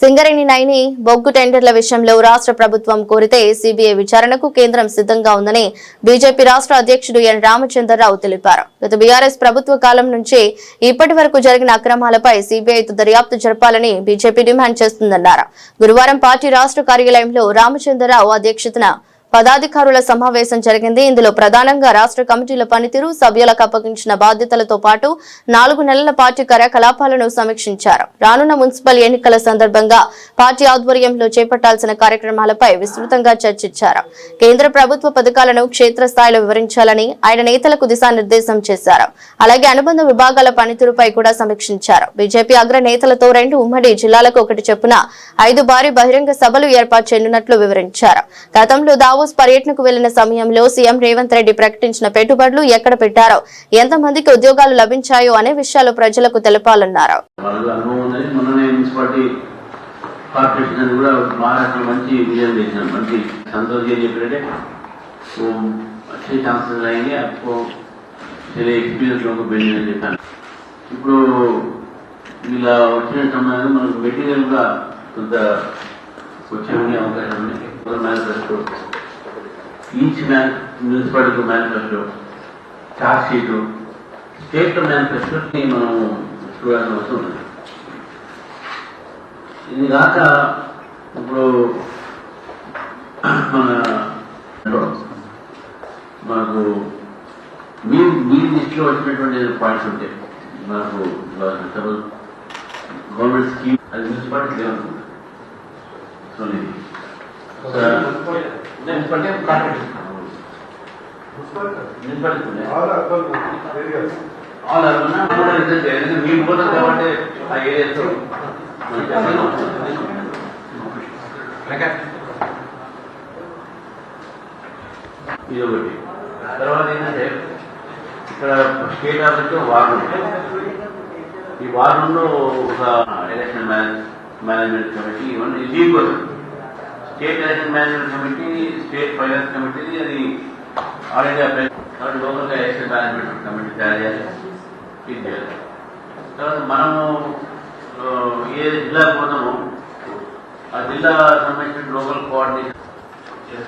సింగరేణి నైని బొగ్గు టెండర్ల విషయంలో రాష్ట్ర ప్రభుత్వం కోరితే సిబిఐ విచారణకు కేంద్రం సిద్ధంగా ఉందని బీజేపీ రాష్ట్ర అధ్యక్షుడు ఎన్ రామచంద్రరావు తెలిపారు. గత బీఆర్ఎస్ ప్రభుత్వ కాలం నుంచి ఇప్పటి వరకు జరిగిన అక్రమాలపై సిబిఐతో దర్యాప్తు జరపాలని బీజేపీ డిమాండ్ చేస్తుందన్నారు. గురువారం పార్టీ రాష్ట్ర కార్యాలయంలో రామచంద్రరావు అధ్యక్షతన పదాధికారుల సమావేశం జరిగింది. ఇందులో ప్రధానంగా రాష్ట్ర కమిటీల పనితీరు సభ్యులకు అప్పగించిన బాధ్యతలతో పాటు నాలుగు నెలల పార్టీ కార్యకలాపాలను సమీక్షించారు. రానున్న మున్సిపల్ ఎన్నికల సందర్భంగా పార్టీ ఆధ్వర్యంలో చేపట్టాల్సిన కార్యక్రమాలపై విస్తృతంగా చర్చించారు. కేంద్ర ప్రభుత్వ పథకాలను క్షేత్రస్థాయిలో వివరించాలని ఆయన నేతలకు దిశానిర్దేశం చేశారు. అలాగే అనుబంధ విభాగాల పనితీరుపై కూడా సమీక్షించారు. బీజేపీ అగ్ర నేతలతో రెండు ఉమ్మడి జిల్లాలకు ఒకటి చొప్పున ఐదు భారీ బహిరంగ సభలు ఏర్పాటు చేయనున్నట్లు వివరించారు. గతంలో హౌస్ పర్యటనకు వెళ్ళిన సమయంలో సీఎం రేవంత్ రెడ్డి ప్రకటించిన పెట్టుబడులు ఎక్కడ పెట్టారో ఎంతమందికి ఉద్యోగాలు లభించాయో అనే విషయాలు ప్రజలకు తెలపాలన్నారు. కొంత వచ్చే అవకాశం ఉంది. Manifesto each man municipality manifesto charge sheet state మేనిఫెస్టోని మనం చూడాల్సిన అవసరం ఉంది ఇది కాక ఇప్పుడు మన మనకు మీ మీ దృష్టిలో వచ్చినటువంటి పాయింట్స్ ఉంటాయి మనకు గవర్నమెంట్ స్కీమ్ అది మున్సిపాలిటీ లేవనుకుంటా సో ఇది మున్సిపాలిటీ కార్పొరేషన్ మున్సిపాలిటీ ఉన్నాయి ఆల్ అర్బన్ కూడా రిజల్ట్ చేయాలి మీరు పోతారు కాబట్టి ఆ ఏరియాతో ఇది ఒకటి తర్వాత ఏంటంటే ఇక్కడ స్టేట్ ఆఫీస్ వారం ఈ వారంలో ఒక ఎలక్షన్ మేనేజ్మెంట్ కమిటీ ఇవన్నీ దీనికోసం state election management committee state finance committee అది ఆల్ ఇండియా కాబట్టి లోకల్ ఎలక్షన్ మేనేజ్మెంట్ కమిటీ తయారు చేయాలి. ఇది చేయాలి. తర్వాత మనము ఏ జిల్లా పోతామో ఆ జిల్లా సంబంధించిన లోకల్ కోఆర్డినేషన్